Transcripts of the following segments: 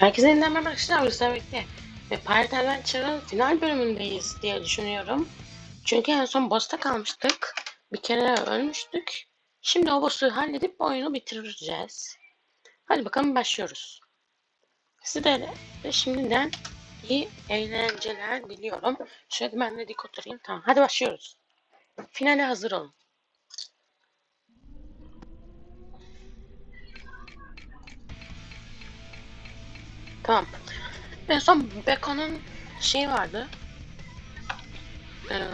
Herkese yeniden merhaba arkadaşlar. Ruslar bekle. Ve Pirate Adventure'ın final bölümündeyiz diye düşünüyorum. Çünkü en son boss'ta kalmıştık. Bir kere ölmüştük. Şimdi o boss'u halledip oyunu bitireceğiz. Hadi bakalım başlıyoruz. Size de şimdiden iyi eğlenceler diliyorum. Şöyle ben de dik oturayım. Tamam hadi başlıyoruz. Finale hazır olun. Tamam. En son Beko'nun şeyi vardı. Ee,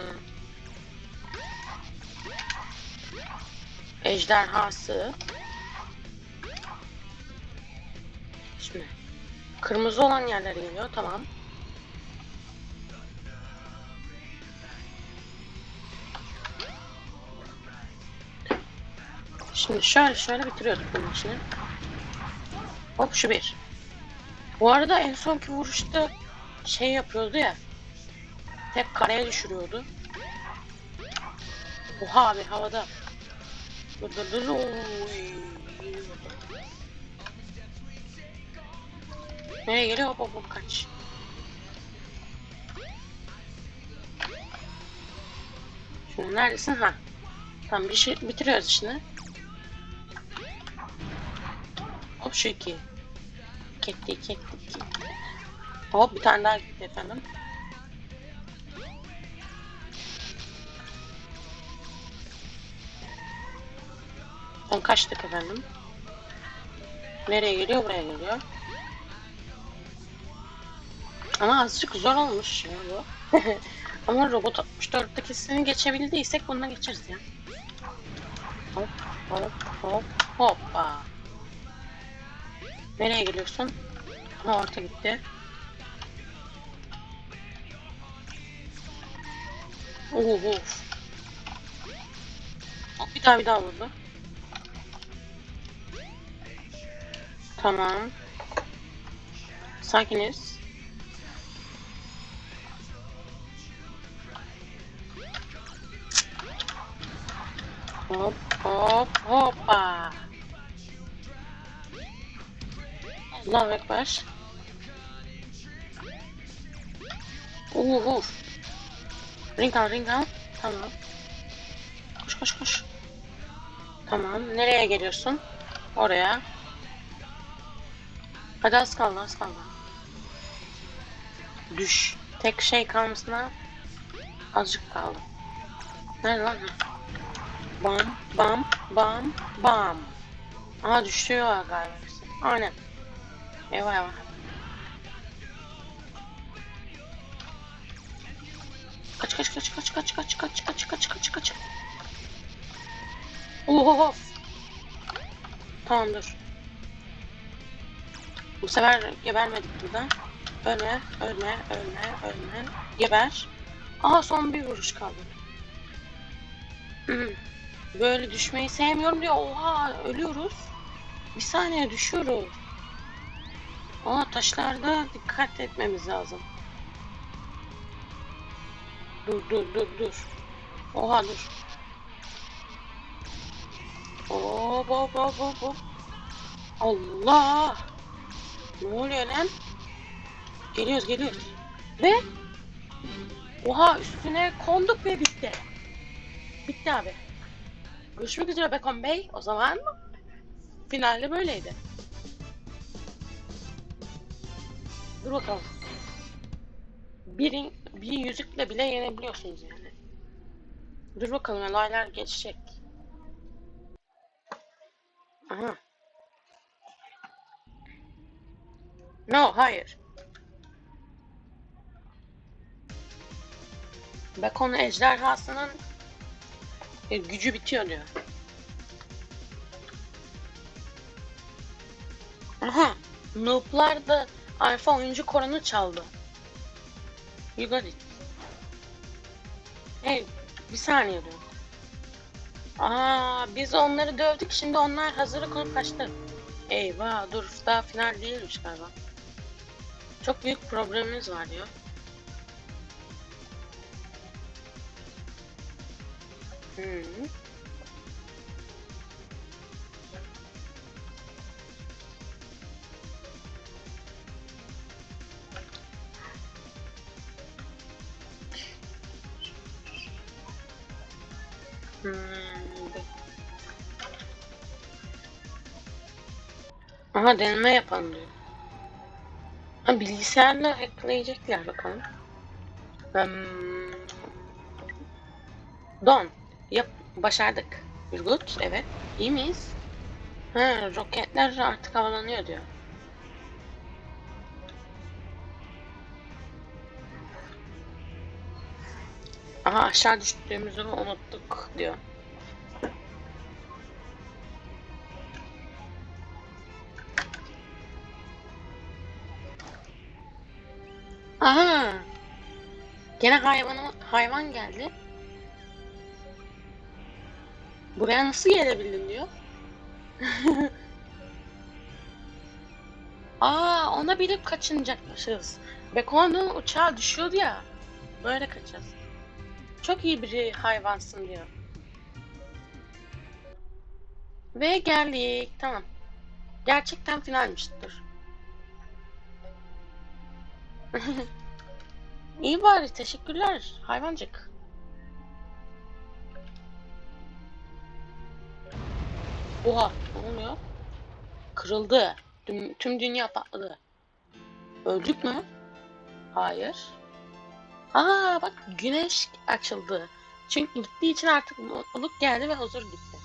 ejderhası. Şimdi kırmızı olan yerlere geliyor. Tamam. Şimdi şöyle şöyle bitiriyorduk bunun işini. Hop şu bir. Bu arada en sonki vuruşta şey yapıyordu ya. Tek kareye düşürüyordu. Oha abi havada. Nereye geliyor? Hop hop hop kaç. Şimdi neredesin? Ha. Tamam bir şey bitiriyoruz işini. Hop şu iki. Ketti, ketti. Hop bir tane daha gitti efendim. Son kaçtık efendim. Nereye geliyor? Buraya geliyor. Ama azıcık zor olmuş ya bu. Ama robot 64'tekisini geçebildiysek bununla geçeriz ya. Hop hop hop hoppa. Nereye geliyorsun? Ha orta gitti. Uf uf. Hop bir daha bir daha vurdu. Tamam. Sakiniz. Hop hop hoppa. Allahu Ekber. Uh, uf. Ring al, ring al. Tamam. Koş, koş, koş. Tamam. Nereye geliyorsun? Oraya. Hadi az kaldı, az kaldı. Düş. Tek şey kalmasına azıcık kaldı. Nerede lan? Bam, bam, bam, bam. Aha düşüyor galiba. Aynen. Eyvah eyvah. Kaç kaç kaç kaç kaç kaç kaç kaç kaç kaç kaç. Oho. Tamam dur. Bu sefer gebermedik burada. Ölme, ölme, ölme, ölme. Geber. Aha son bir vuruş kaldı. Hmm. Böyle düşmeyi sevmiyorum diyor. Oha ölüyoruz. Bir saniye düşüyoruz. Aa taşlarda dikkat etmemiz lazım. Dur dur dur dur. Oha dur. Hop hop hop hop hop. Allah. Ne oluyor lan? Geliyoruz geliyoruz. Ve Oha üstüne konduk ve bitti. Bitti abi. Görüşmek üzere Bekon Bey. O zaman finalde böyleydi. Dur bakalım. Bir, bir yüzükle bile yenebiliyorsunuz yani. Dur bakalım olaylar geçecek. Aha. No, hayır. Bekon ejderhasının e, gücü bitiyor diyor. Aha. Noob'lar da Alfa oyuncu koronu çaldı. You got it. Hey, bir saniye dur. Aa, biz onları dövdük. Şimdi onlar hazırlık olup kaçtı. Eyvah, dur daha final değilmiş galiba. Çok büyük problemimiz var diyor. Hmm. Hmm. Aha deneme yapalım diyor. Ha, bilgisayarla hackleyecekler bakalım. Hmm. Don. Yap. Başardık. Good. Evet. İyi miyiz? Ha, roketler artık havalanıyor diyor. Aha aşağı düştüğümüzü unuttuk diyor. Aha. Gene hayvan hayvan geldi. Buraya nasıl gelebildin diyor. Aa ona bilip kaçınacakmışız. Beko'nun uçağı düşüyordu ya. Böyle kaçacağız. Çok iyi bir hayvansın diyor. Ve geldik. Tamam. Gerçekten finalmiştir. İyi bari teşekkürler hayvancık. Oha ne oluyor? Kırıldı. Tüm, tüm dünya patladı. Öldük mü? Hayır. Aa bak güneş açıldı. Çünkü gittiği için artık mutluluk geldi ve huzur gitti.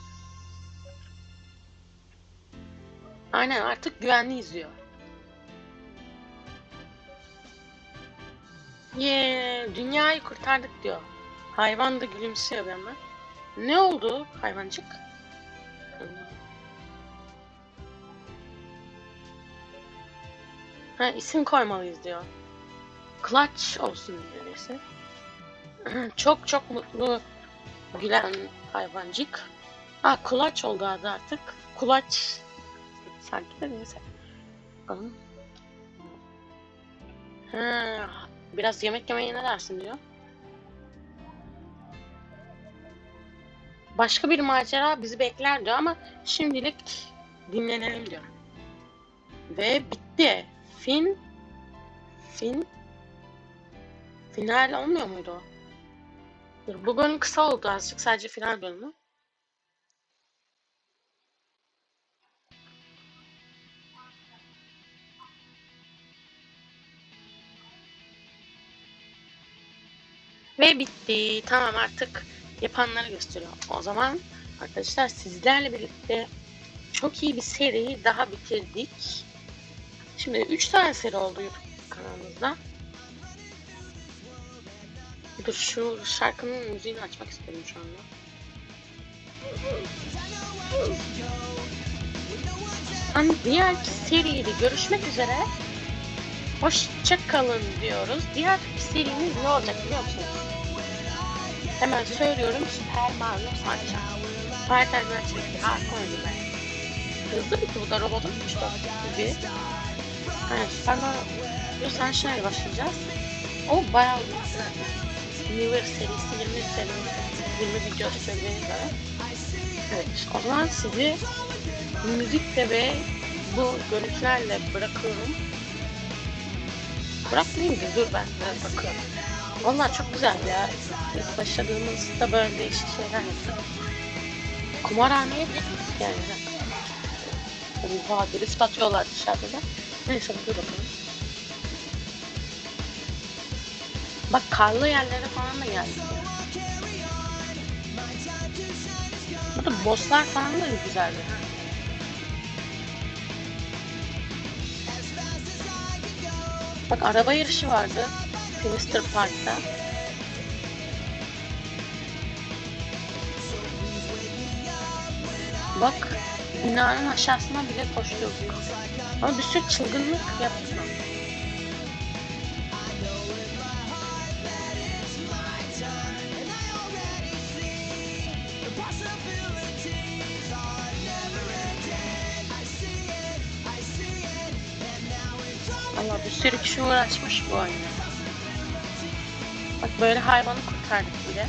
Aynen artık güvenli izliyor. Yeah, dünyayı kurtardık diyor. Hayvan da gülümsüyor bir yandan. Ne oldu hayvancık? Ha isim koymalıyız diyor. Clutch olsun öyleyse. çok çok mutlu gülen hayvancık. Ha Clutch oldu adı artık. Clutch. Sanki de neyse. Ha, biraz yemek yemeye ne dersin diyor. Başka bir macera bizi bekler diyor ama şimdilik dinlenelim diyor. Ve bitti. Fin Fin Final olmuyor muydu o? Dur, bu bölüm kısa oldu azıcık sadece final bölümü. Ve bitti. Tamam artık yapanları gösteriyor. O zaman arkadaşlar sizlerle birlikte çok iyi bir seriyi daha bitirdik. Şimdi 3 tane seri oldu YouTube kanalımızda. Dur şu şarkının müziğini açmak istiyorum şu anda. Hani diğer seriyle görüşmek üzere. Hoşça kalın diyoruz. Diğer serimiz ne olacak biliyor musunuz? Hemen söylüyorum. Süper Mario Sunshine. Fighter Gerçekten harika oyunu ben. Hızlı bitti bu da robotun 3 gibi. Evet, Süper Mario Sunshine'e başlayacağız. O bayağı uzun. Newer serisi 20 serisi 20 video söylediğine göre. Evet o zaman sizi müzikle ve bu görüntülerle bırakıyorum. Bırakmayayım da dur ben biraz bakıyorum. Vallahi çok güzel ya. İlk başladığımızda böyle değişik şeyler yaptık. Kumarhaneye bile yani. Oha drift atıyorlar dışarıda. Neyse dur bakalım. Bak karlı yerlere falan da geldik. Burada bosslar falan da güzeldi. Bak araba yarışı vardı. Twister Park'ta. Bak binanın aşağısına bile koştuk. Ama bir sürü çılgınlık yaptık. Allah bir sürü kişi uğraşmış bu oyuna. Bak böyle hayvanı kurtardık bile.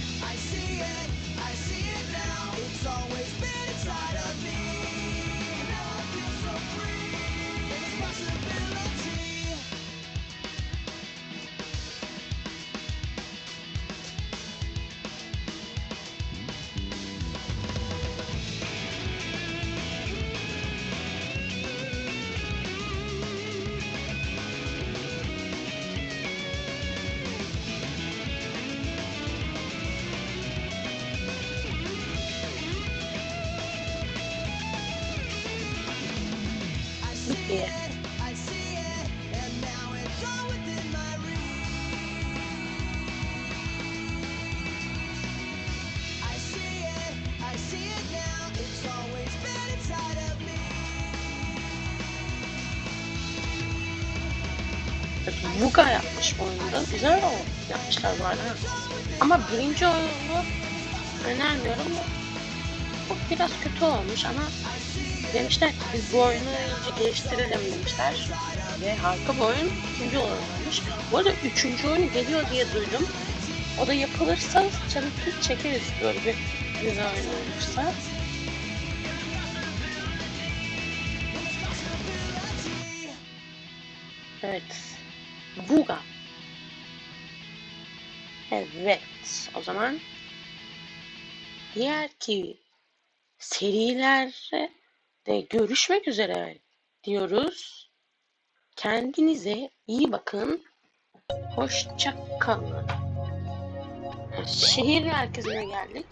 Bitti. Vuga yapmış bu oyunda. Güzel o yapmışlar arada. Ama birinci oyunu önermiyorum. Bu biraz kötü olmuş ama demişler ki biz bu oyunu iyice geliştirelim demişler. Ve harika bir oyun ikinci oyun olmuş. Bu arada üçüncü oyunu geliyor diye duydum. O da yapılırsa ki çekeriz böyle bir güzel oyun olursa. Evet. Buga. Evet. O zaman diğer ki serilerde de görüşmek üzere diyoruz. Kendinize iyi bakın. Hoşça kalın. Şehir merkezine geldik.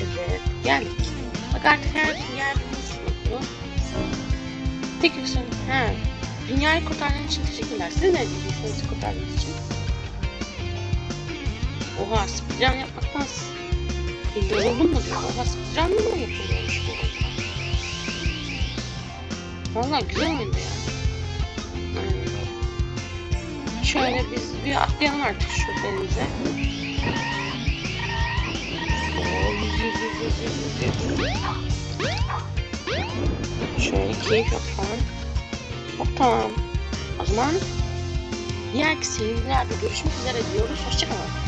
Evet, geldik. Bak artık her yer mutlu. Bir soru. He. Dünyayı kurtardığınız için teşekkürler. Siz ne diyeceksiniz kurtardığınız için? Oha speedrun yapmaktan yoruldum. Oha speedrun mı oyunda? Valla güzel oyundu ya. Hmm. Şöyle biz bir atlayalım artık şu denize. Şöyle keyif yapalım. Hop tamam. O zaman diğer serilerde görüşmek üzere diyoruz. Hoşçakalın.